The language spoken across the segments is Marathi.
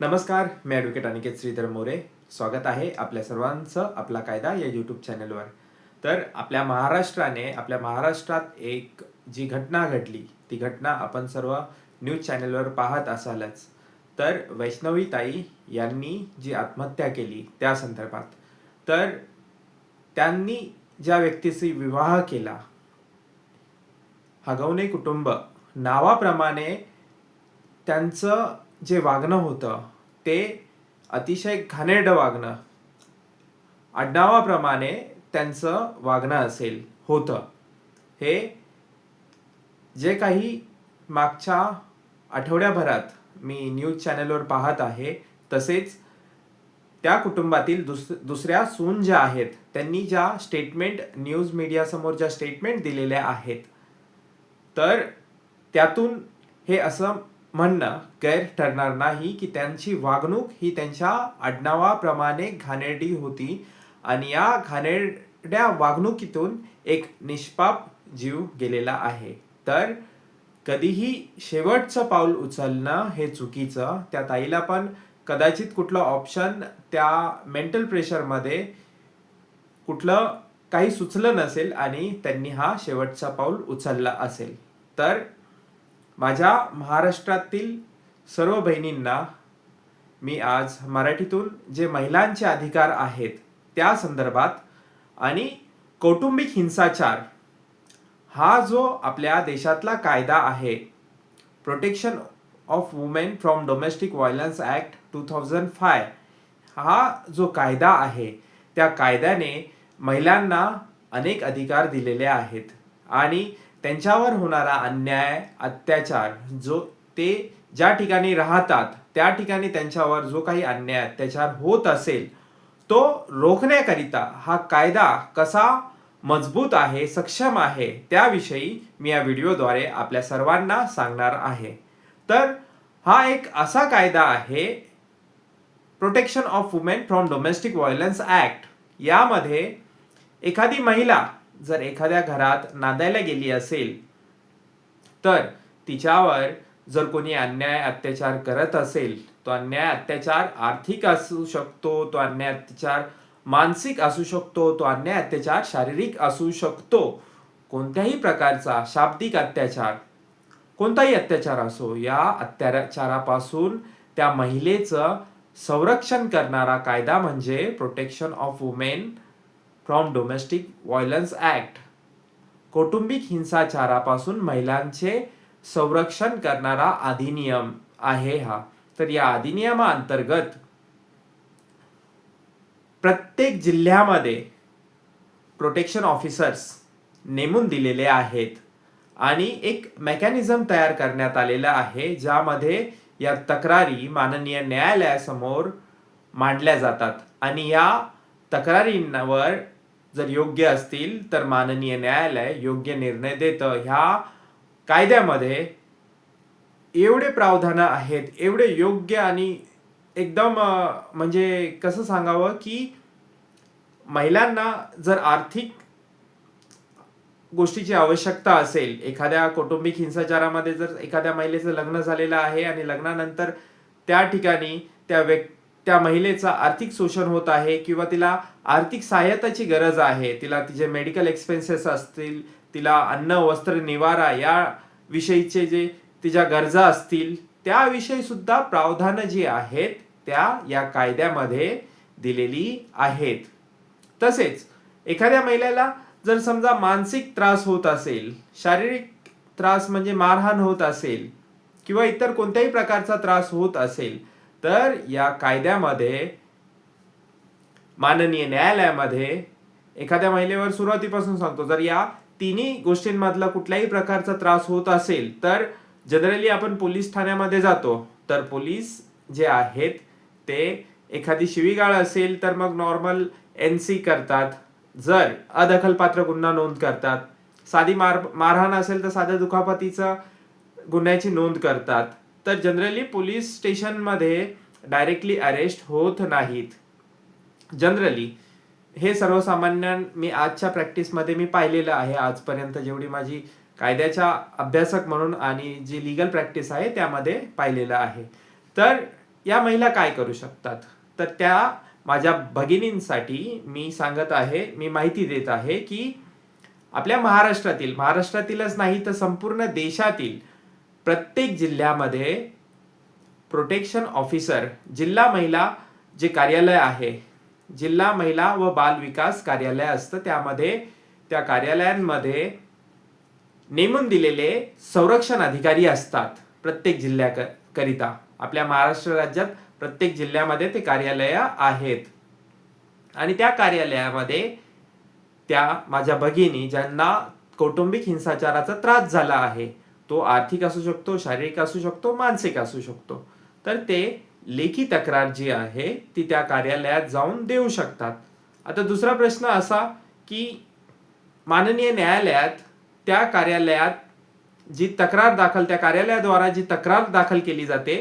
नमस्कार मी ॲडव्होकेट अनिकेत श्रीधर मोरे. स्वागत आहे आपल्या सर्वांचं आपला कायदा या यूट्यूब चॅनलवर तर आपल्या महाराष्ट्राने आपल्या महाराष्ट्रात एक जी घटना घडली ती घटना आपण सर्व न्यूज चॅनलवर पाहत असालच. तर वैष्णवी ताई यांनी जी आत्महत्या केली त्या संदर्भात. तर त्यांनी ज्या व्यक्तीशी विवाह केला हगवणे कुटुंब नावाप्रमाणे त्यांचं जे वागणं होतं ते अतिशय घाणेरडं वागणं. आडनावाप्रमाणे त्यांचं वागणं असेल होतं. हे जे काही मागच्या आठवड्याभरात मी न्यूज चॅनलवर पाहत आहे तसेच त्या कुटुंबातील दुस दुसऱ्या सून ज्या आहेत त्यांनी ज्या स्टेटमेंट न्यूज मीडियासमोर ज्या स्टेटमेंट दिलेल्या आहेत तर त्यातून हे असं म्हणणं गैर ठरणार नाही की त्यांची वागणूक ही त्यांच्या आडनावाप्रमाणे घाणेरडी होती आणि या घाणेरड्या वागणुकीतून एक निष्पाप जीव गेलेला आहे. तर कधीही शेवटचं पाऊल उचलणं हे चुकीचं. त्या ताईला पण कदाचित कुठलं ऑप्शन त्या मेंटल प्रेशरमध्ये कुठलं काही सुचलं नसेल आणि त्यांनी हा शेवटचा पाऊल उचलला असेल. तर माझ्या महाराष्ट्रातील सर्व बहिणींना मी आज मराठीतून जे महिलांचे अधिकार आहेत त्या संदर्भात आणि कौटुंबिक हिंसाचार हा जो आपल्या देशातला कायदा आहे protection of women from domestic violence act two thousand five हा जो कायदा आहे त्या कायद्याने महिलांना अनेक अधिकार दिलेले आहेत. आणि त्यांच्यावर होणारा अन्याय अत्याचार जो ते ज्या ठिकाणी राहतात त्या ठिकाणी त्यांच्यावर जो काही अन्याय अत्याचार होत असेल तो रोखण्याकरिता हा कायदा कसा मजबूत आहे सक्षम आहे त्याविषयी मी या व्हिडिओद्वारे आपल्या सर्वांना सांगणार आहे. तर हा एक असा कायदा आहे protection of women from domestic violence act यामध्ये एखादी महिला जर एखाद्या घरात नांदायला गेली असेल तर तिच्यावर जर कोणी अन्याय अत्याचार करत असेल तो अन्याय अत्याचार आर्थिक असू शकतो तो अन्याय अत्याचार मानसिक असू शकतो तो अन्याय अत्याचार शारीरिक असू शकतो. कोणत्याही प्रकारचा शाब्दिक अत्याचार कोणताही अत्याचार असो या अत्याचारापासून त्या महिलेचं संरक्षण करणारा कायदा म्हणजे protection of women from domestic violence act कौटुंबिक हिंसाचारापासून महिलांचे संरक्षण करणारा अधिनियम आहे हा. तर या अधिनियमाअंतर्गत प्रत्येक जिल्ह्यामध्ये प्रोटेक्शन ऑफिसर्स नेमून दिलेले आहेत आणि एक मेकॅनिझम तयार करण्यात आलेला आहे ज्यामध्ये या तक्रारी माननीय न्यायालयासमोर मांडल्या जातात. आणि या तक्रारींवर जर योग्य असतील तर माननीय न्यायालय योग्य निर्णय देतं. ह्या कायद्यामध्ये एवढे प्रावधानं आहेत एवढे योग्य आणि एकदम म्हणजे कसं सांगावं की महिलांना जर आर्थिक गोष्टीची आवश्यकता असेल एखाद्या कौटुंबिक हिंसाचारामध्ये जर एखाद्या महिलेचं लग्न झालेलं आहे आणि लग्नानंतर त्या ठिकाणी त्या व्यक् त्या महिलेचं आर्थिक शोषण होत आहे किंवा तिला आर्थिक सहाय्यताची गरज आहे तिला तिचे मेडिकल एक्सपेन्सेस असतील तिला अन्न वस्त्र निवारा या विषयीचे जे तिच्या गरजा असतील त्याविषयी सुद्धा प्रावधानं जी आहेत त्या या कायद्यामध्ये दिलेली आहेत. तसेच एखाद्या महिलेला जर समजा मानसिक त्रास होत असेल शारीरिक त्रास म्हणजे मारहाण होत असेल किंवा इतर कोणत्याही प्रकारचा त्रास होत असेल तर या कायद्यामध्ये माननीय न्यायालयामध्ये एखाद्या महिलेवर सुरुवातीपासून सांगतो जर या तिन्ही गोष्टींमधला कुठल्याही प्रकारचा त्रास होत असेल तर जनरली आपण पोलीस ठाण्यामध्ये जातो. तर पोलीस जे आहेत ते एखादी शिवीगाळ असेल तर मग नॉर्मल एन सी करतात. जर अदखलपात्र गुन्हा नोंद करतात. साधी मार मारहाण असेल तर साध्या दुखापतीचं गुन्ह्याची नोंद करतात. तर जनरली पोलीस स्टेशनमध्ये डायरेक्टली अरेस्ट होत नाहीत. जनरली हे सर्वसामान्य मी आजच्या प्रॅक्टिसमध्ये मी पाहिलेलं आहे. आजपर्यंत जेवढी माझी कायद्याच्या अभ्यासक म्हणून आणि जी लिगल प्रॅक्टिस आहे त्यामध्ये पाहिलेलं आहे. तर या महिला काय करू शकतात? तर त्या माझ्या भगिनींसाठी मी सांगत आहे मी माहिती देत आहे की आपल्या महाराष्ट्रातील महाराष्ट्रातीलच नाही तर संपूर्ण देशातील प्रत्येक जिल्ह्यामध्ये प्रोटेक्शन ऑफिसर जिल्हा महिला जे कार्यालय आहे जिल्हा महिला व बाल विकास कार्यालय असतं त्यामध्ये त्या कार्यालयांमध्ये नेमून दिलेले संरक्षण अधिकारी असतात प्रत्येक जिल्ह्याकरिता. आपल्या महाराष्ट्र राज्यात प्रत्येक जिल्ह्यामध्ये ते कार्यालय आहेत. आणि त्या कार्यालयामध्ये त्या माझ्या भगिनी ज्यांना कौटुंबिक हिंसाचाराचा त्रास झाला आहे तो आर्थिक असू शकतो शारीरिक असू शकतो मानसिक असू शकतो. तर ते लेखी तक्रार जी आहे ती त्या कार्यालयात जाऊन देऊ शकतात. आता दुसरा प्रश्न असा की माननीय न्यायालयात त्या कार्यालयात जी तक्रार दाखल त्या कार्यालयाद्वारा जी तक्रार दाखल केली जाते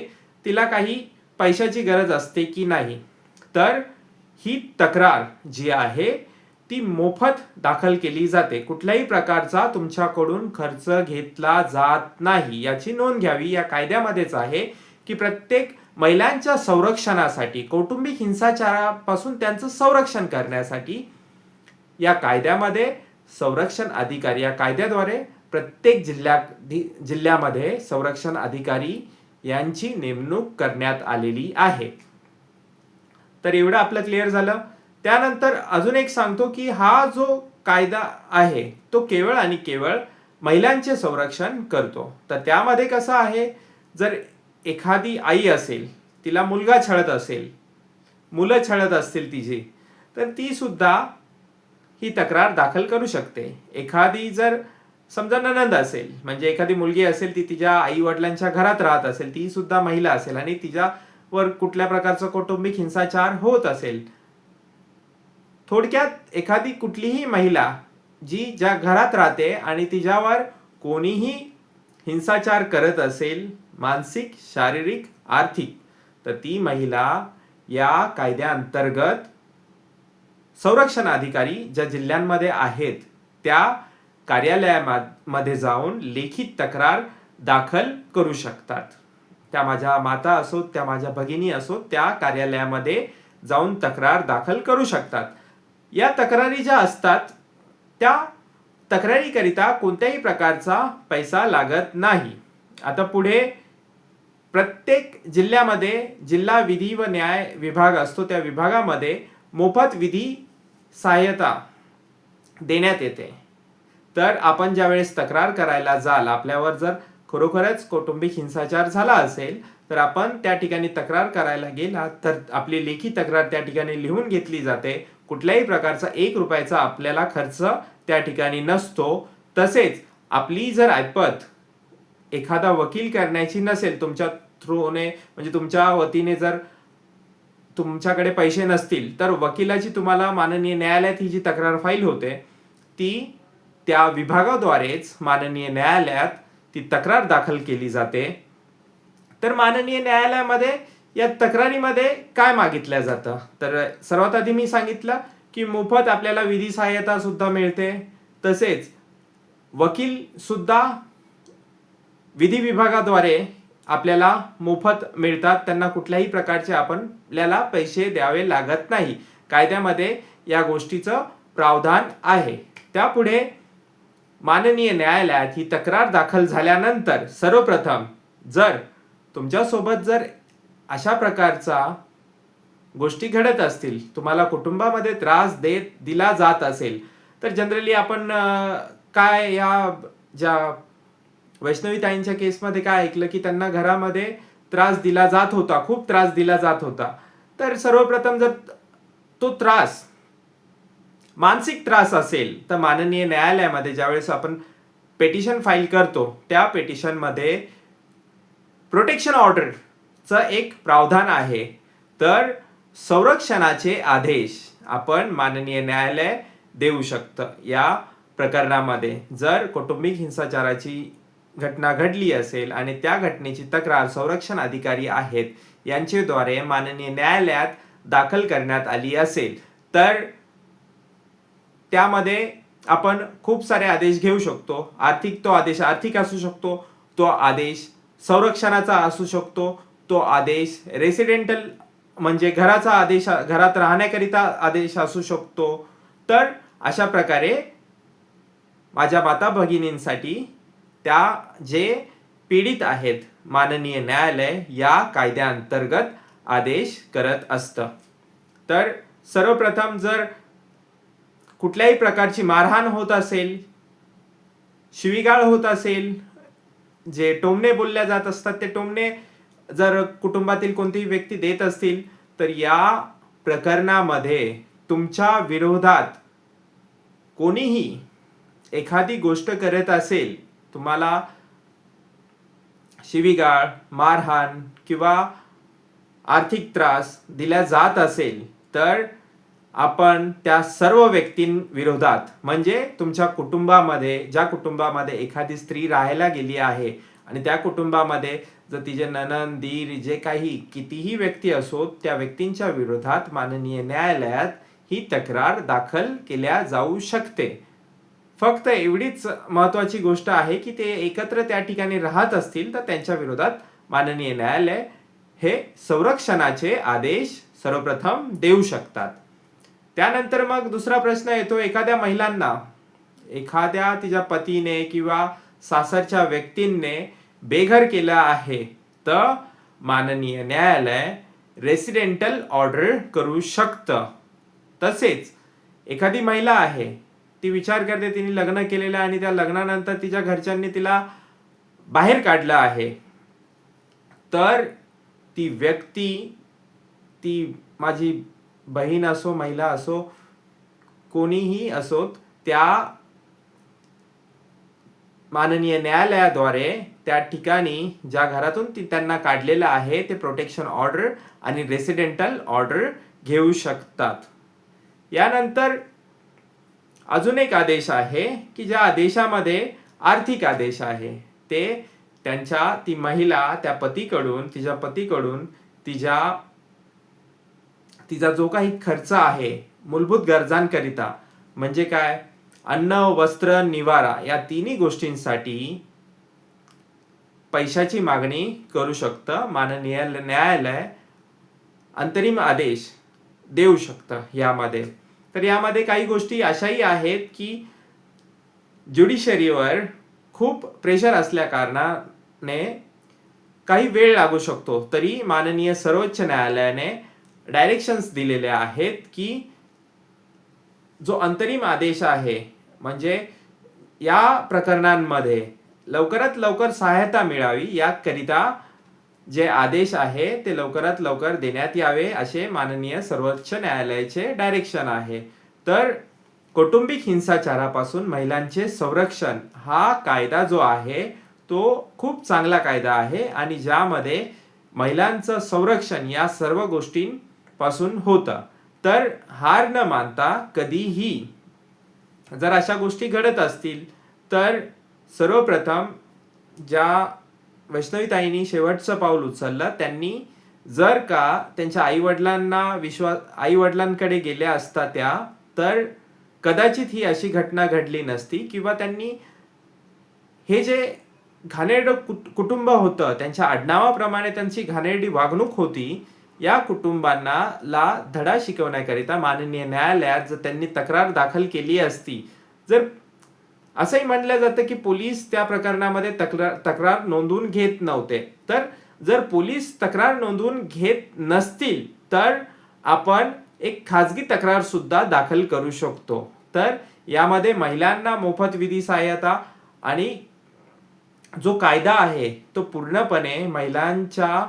तिला काही पैशाची गरज असते की नाही? तर ही तक्रार जी आहे ती मोफत दाखल केली जाते. कुठल्याही प्रकारचा तुमच्याकडून खर्च घेतला जात नाही. याची नोंद घ्यावी. या कायद्यामध्येच आहे की प्रत्येक महिलांच्या संरक्षणासाठी कौटुंबिक हिंसाचारापासून त्यांचं संरक्षण करण्यासाठी या कायद्यामध्ये संरक्षण अधिकारी या कायद्याद्वारे प्रत्येक जिल्ह्या जिल्ह्यामध्ये संरक्षण अधिकारी यांची नेमणूक करण्यात आलेली आहे. तर एवढं आपलं क्लिअर झालं? त्यानंतर अजून एक सांगतो की हा जो कायदा आहे तो केवळ आणि केवळ महिलांचे संरक्षण करतो. तर त्यामध्ये कसं आहे जर एखादी आई असेल तिला मुलगा छळत असेल मुलं छळत असतील तिची तर ती सुद्धा ही तक्रार दाखल करू शकते. एखादी जर समजा ननंद असेल म्हणजे एखादी मुलगी असेल ती तिच्या आई वडिलांच्या घरात राहत असेल ती सुद्धा महिला असेल आणि तिच्यावर कुठल्या प्रकारचं कौटुंबिक हिंसाचार होत असेल थोडक्यात एखादी कुठलीही महिला जी ज्या घरात राहते आणि तिच्यावर कोणीही हिंसाचार करत असेल मानसिक शारीरिक आर्थिक तर ती महिला या कायद्याअंतर्गत संरक्षण अधिकारी ज्या जिल्ह्यांमध्ये आहेत त्या कार्यालयामध्ये जाऊन लेखी तक्रार दाखल करू शकतात. त्या माझ्या माता असोत त्या माझ्या भगिनी असोत त्या कार्यालयामध्ये जाऊन तक्रार दाखल करू शकतात. या तक्रारी ज्या असतात त्या तक्रारीकरिता कोणत्याही प्रकारचा पैसा लागत नाही. आता पुढे प्रत्येक जिल्ह्यामध्ये जिल्हा विधी व न्याय विभाग असतो त्या विभागामध्ये मोफत विधी सहाय्यता देण्यात येते. तर आपण ज्यावेळेस तक्रार करायला जाल आपल्यावर जर खरोखरच कौटुंबिक हिंसाचार झाला असेल तर आपण त्या ठिकाणी तक्रार करायला गेला तर आपली लेखी तक्रार त्या ठिकाणी लिहून घेतली जाते. कुठल्याही प्रकारचा एक रुपयाचा आपल्याला खर्च त्या ठिकाणी नसतो. तसेच आपली जर ऐपत एखादा वकील करण्याची नसेल तुमच्या थ्रूने म्हणजे तुमच्या वतीने जर तुमच्याकडे पैसे नसतील तर वकिलाची तुम्हाला माननीय न्यायालयात ही जी तक्रार फाईल होते ती त्या विभागाद्वारेच माननीय न्यायालयात ती तक्रार दाखल केली जाते. तर माननीय न्यायालयामध्ये या तक्रारीमध्ये काय मागितलं जातं? तर सर्वात आधी मी सांगितलं की मोफत आपल्याला विधी सहाय्यता सुद्धा मिळते. तसेच वकील सुद्धा विधी विभागाद्वारे आपल्याला मोफत मिळतात. त्यांना कुठल्याही प्रकारचे आपण आपल्याला पैसे द्यावे लागत नाही. कायद्यामध्ये या गोष्टीचं प्रावधान आहे. त्यापुढे माननीय न्यायालयात ही तक्रार दाखल झाल्यानंतर सर्वप्रथम जर तुमच्यासोबत जर अशा प्रकारचा गोष्टी घडत असतील तुम्हाला कुटुंबामध्ये त्रास देत दिला जात असेल तर जनरली आपण काय या ज्या वैष्णवी ताईंच्या केसमध्ये काय ऐकलं की त्यांना घरामध्ये त्रास दिला जात होता खूप त्रास दिला जात होता. तर सर्वप्रथम जर तो त्रास मानसिक त्रास असेल तर माननीय न्यायालयामध्ये ज्यावेळेस आपण पेटिशन फाईल करतो त्या पेटिशनमध्ये प्रोटेक्शन ऑर्डर च एक प्रावधान आहे. तर संरक्षणाचे आदेश आपण माननीय न्यायालय देऊ शकतं. या प्रकरणामध्ये जर कौटुंबिक हिंसाचाराची घटना घडली असेल आणि त्या घटनेची तक्रार संरक्षण अधिकारी आहेत यांच्याद्वारे माननीय न्यायालयात दाखल करण्यात आली असेल तर त्यामध्ये आपण खूप सारे आदेश घेऊ शकतो. आर्थिक तो आदेश आर्थिक असू शकतो तो आदेश संरक्षणाचा असू शकतो तो आदेश रेसिडेंटल म्हणजे घराचा आदेश घरात राहण्याकरिता आदेश असू शकतो. तर अशा प्रकारे माझ्या माता भगिनींसाठी त्या जे पीडित आहेत माननीय न्यायालय या कायद्याअंतर्गत आदेश करत असतं. तर सर्वप्रथम जर कुठल्याही प्रकारची मारहाण होत असेल शिवीगाळ होत असेल जे टोमणे बोलल्या जात असतात ते टोमणे जर कुटुंबातील कोणतीही व्यक्ती देत असतील तर या प्रकरणामध्ये तुमच्या विरोधात कोणीही एखादी गोष्ट करत असेल तुम्हाला शिवीगाळ मारहाण किंवा आर्थिक त्रास दिला जात असेल तर आपण त्या सर्व व्यक्तींविरोधात म्हणजे तुमच्या कुटुंबामध्ये ज्या कुटुंबामध्ये एखादी स्त्री राहायला गेली आहे आणि त्या कुटुंबामध्ये जर तिचे ननन दीर जे काही कितीही व्यक्ती असोत त्या व्यक्तींच्या विरोधात माननीय न्यायालयात ही तक्रार दाखल केल्या जाऊ शकते. फक्त एवढीच महत्वाची गोष्ट आहे की ते एकत्र त्या ठिकाणी राहत असतील तर त्यांच्या विरोधात माननीय न्यायालय हे संरक्षणाचे आदेश सर्वप्रथम देऊ शकतात. त्यानंतर मग दुसरा प्रश्न येतो एखाद्या महिलांना. एखाद्या तिच्या पतीने किंवा सासरच्या व्यक्तींनी बेघर केलं आहे तर माननीय न्यायालय रेसिडेंटल ऑर्डर करू शकतं. तसेच एखादी महिला आहे ती विचार करते तिने लग्न केलेलं आहे आणि त्या लग्नानंतर तिच्या घरच्यांनी तिला बाहेर काढलं आहे. तर ती व्यक्ती ती माझी बहीण असो महिला असो कोणीही असोत त्या माननीय न्यायालयाद्वारे त्या ठिकाणी ज्या घरातून ती त्यांना काढलेलं आहे ते प्रोटेक्शन ऑर्डर आणि रेसिडेंटल ऑर्डर घेऊ शकतात. यानंतर अजून एक आदेश आहे की ज्या आदेशामध्ये आर्थिक आदेश आहे ते त्यांच्या ती महिला त्या पतीकडून तिच्या पतीकडून तिच्या तिचा जो काही खर्च आहे मूलभूत गरजांकरिता म्हणजे काय? अन्न वस्त्र निवारा या तिन्ही गोष्टींसाठी पैशाची मागणी करू शकतं माननीय न्यायालय अंतरिम आदेश देऊ शकतं यामध्ये. तर यामध्ये काही गोष्टी अशाही आहेत की ज्युडिशरीवर खूप प्रेशर असल्या कारणाने काही वेळ लागू शकतो. तरी माननीय सर्वोच्च न्यायालयाने डायरेक्शन्स दिलेले आहेत की जो अंतरिम आदेश आहे म्हणजे या प्रकरणांमध्ये लवकरात लवकर सहायता मिळावी याकरिता जे आदेश आहे ते लवकरात लवकर देण्यात यावे असे माननीय सर्वोच्च न्यायालयाचे डायरेक्शन आहे. तर कौटुंबिक हिंसाचारापासून महिलांचे संरक्षण हा कायदा जो आहे तो खूप चांगला कायदा आहे आणि ज्यामध्ये महिलांचं संरक्षण या सर्व गोष्टींपासून होतं. तर हार न मानता कधीही जर अशा गोष्टी घडत असतील तर सर्वप्रथम ज्या वैष्णवीताईंनी शेवटचं पाऊल उचललं त्यांनी जर का त्यांच्या आईवडिलांना विश्वास आईवडिलांकडे गेल्या असता त्या तर कदाचित ही अशी घटना घडली नसती किंवा त्यांनी हे जे घाणेरडं कुट- कुटुंब होतं त्यांच्या आडनावाप्रमाणे त्यांची घाणेरडी वागणूक होती या कुटुंबांना ला धडा शिकवण्याकरिता माननीय न्यायालयात जर त्यांनी तक्रार दाखल केली असती जर असंही म्हटलं जातं की पोलीस त्या प्रकरणामध्ये तक्रार तक्रार नोंदवून घेत नव्हते. तर जर पोलीस तक्रार नोंदवून घेत नसतील तर आपण एक खाजगी तक्रार सुद्धा दाखल करू शकतो. तर यामध्ये महिलांना मोफत विधी सहाय्यता आणि जो कायदा आहे तो पूर्णपणे महिलांच्या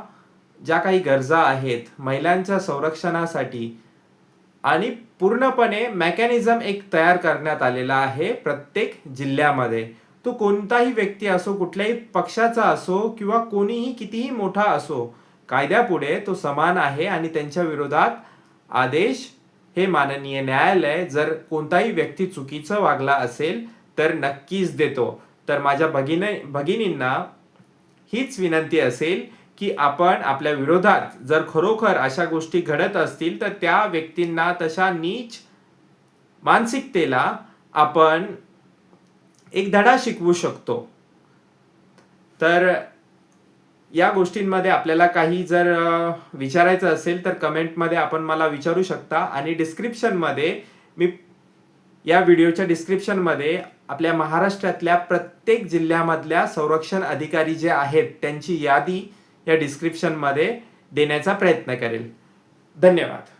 ज्या काही गरजा आहेत महिलांच्या संरक्षणासाठी आणि पूर्णपणे मेकॅनिझम एक तयार करण्यात आलेला आहे प्रत्येक जिल्ह्यामध्ये. तो कोणताही व्यक्ती असो कुठल्याही पक्षाचा असो किंवा कोणीही कितीही मोठा असो कायद्यापुढे तो समान आहे आणि त्यांच्या विरोधात आदेश हे माननीय न्यायालय जर कोणताही व्यक्ती चुकीचं वागला असेल तर नक्कीच देतो. तर माझ्या भगिनी भगिनींना हीच विनंती असेल की आपण आपल्या विरोधात जर खरोखर अशा गोष्टी घडत असतील तर त्या व्यक्तींना तशा नीच मानसिकतेला आपण एक धडा शिकवू शकतो. तर या गोष्टींमध्ये आपल्याला काही जर विचारायचं असेल तर कमेंटमध्ये आपण मला विचारू शकता. आणि डिस्क्रिप्शनमध्ये मी या व्हिडिओच्या डिस्क्रिप्शनमध्ये आपल्या महाराष्ट्रातल्या प्रत्येक जिल्ह्यामधल्या संरक्षण अधिकारी जे आहेत त्यांची यादी या डिस्क्रिप्शनमध्ये देण्याचा प्रयत्न करेल. धन्यवाद.